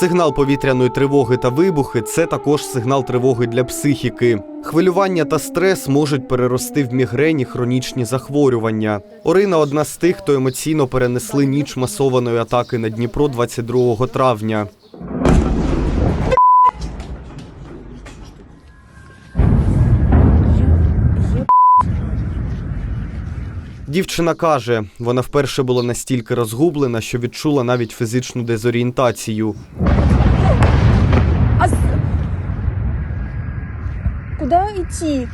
Сигнал повітряної тривоги та вибухи це також сигнал тривоги для психіки. Хвилювання та стрес можуть перерости в мігрені хронічні захворювання. Орина одна з тих, хто емоційно перенесли ніч масованої атаки на Дніпро 22 травня. Дівчина каже, вона вперше була настільки розгублена, що відчула навіть фізичну дезорієнтацію. А с- куда идти?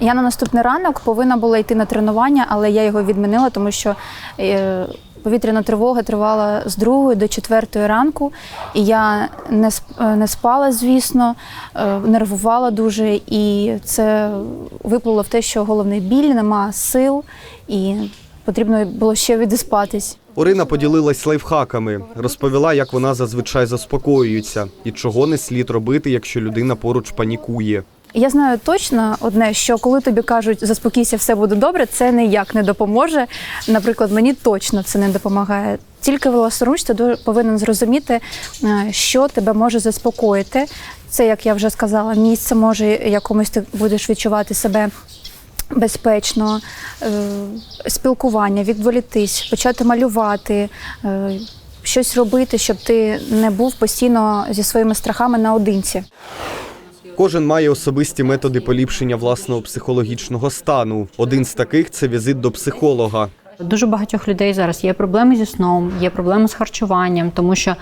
Я на наступний ранок повинна була йти на тренування, але я його відмінила, тому що е, повітряна тривога тривала з 2 до 4 ранку, і я не, е, не спала, звісно, е, нервувала дуже, і це виплило в те, що головний біль, нема сил, і потрібно було ще відіспатись. Орина поділилась лайфхаками, розповіла, як вона зазвичай заспокоюється і чого не слід робити, якщо людина поруч панікує. Я знаю точно одне, що коли тобі кажуть заспокійся, все буде добре, це ніяк не допоможе. Наприклад, мені точно це не допомагає. Тільки власноруч ти повинен зрозуміти, е, що тебе може заспокоїти. Це, як я вже сказала, місце може якомусь ти будеш відчувати себе. Безпечно, е, спілкування, відволітись, почати малювати, е, щось робити, щоб ти не був постійно зі своїми страхами наодинці. Кожен має особисті методи поліпшення власного психологічного стану. Один з таких це візит до психолога. Дуже багатьох людей зараз є проблеми зі сном, є проблеми з харчуванням, тому що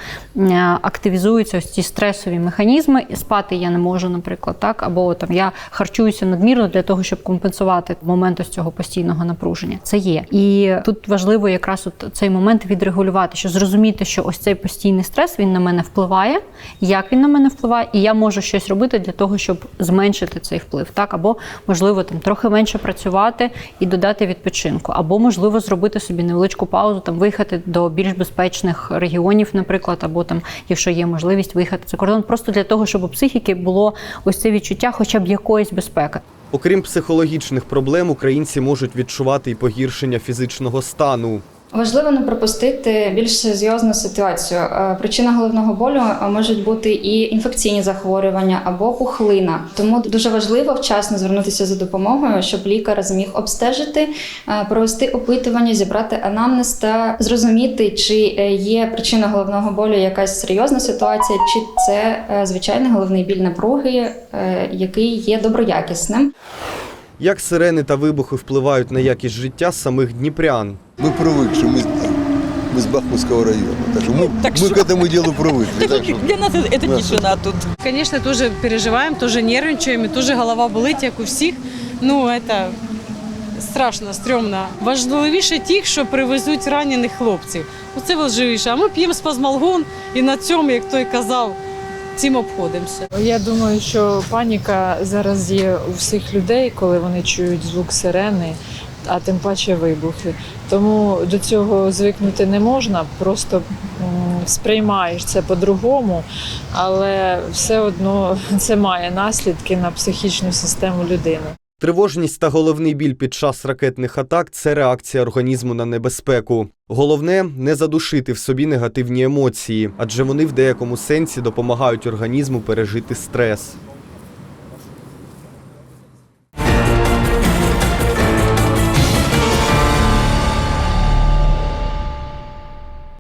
активізуються ось ці стресові механізми. Спати я не можу, наприклад, так або там я харчуюся надмірно для того, щоб компенсувати момент ось цього постійного напруження. Це є. І тут важливо якраз от цей момент відрегулювати, що зрозуміти, що ось цей постійний стрес він на мене впливає, як він на мене впливає, і я можу щось робити для того, щоб зменшити цей вплив, так або можливо там трохи менше працювати і додати відпочинку, або можливо зробити собі невеличку паузу, там виїхати до більш безпечних регіонів, наприклад, або там, якщо є можливість, виїхати за кордон, просто для того, щоб у психіки було ось це відчуття, хоча б якоїсь безпеки. Окрім психологічних проблем, українці можуть відчувати і погіршення фізичного стану. Важливо не пропустити більш серйозну ситуацію. Е, Причина головного болю е, можуть бути і інфекційні захворювання або пухлина. Тому дуже важливо вчасно звернутися за допомогою, щоб лікар зміг обстежити, е, провести опитування, зібрати анамнез та зрозуміти, чи є причина головного болю якась серйозна ситуація, чи це звичайний головний біль напруги, який є доброякісним. Як сирени та вибухи впливають на якість життя самих дніпрян? Мы привыкшие, мы, мы с Бахмутского района. Так что мы, Так мы что? к этому делу привыкли. Так что Для нас это Да. тишина тут. Конечно, тоже переживаем, тоже нервничаем, и тоже голова болить, як у всіх. Ну, это страшно, стрьомно. Важливіше тих, що привезуть ранених хлопців. Оце важливіше. А ми п'ємо спазмалгон і на цьому, як той казав, цим обходимося. Я думаю, що паніка зараз є у всіх людей, коли вони чують звук сирени, а тим паче вибухи. Тому до цього звикнути не можна, просто сприймаєш це по-другому, але все одно це має наслідки на психічну систему людини. Тривожність та головний біль під час ракетних атак це реакція організму на небезпеку. Головне не задушити в собі негативні емоції, адже вони в деякому сенсі допомагають організму пережити стрес.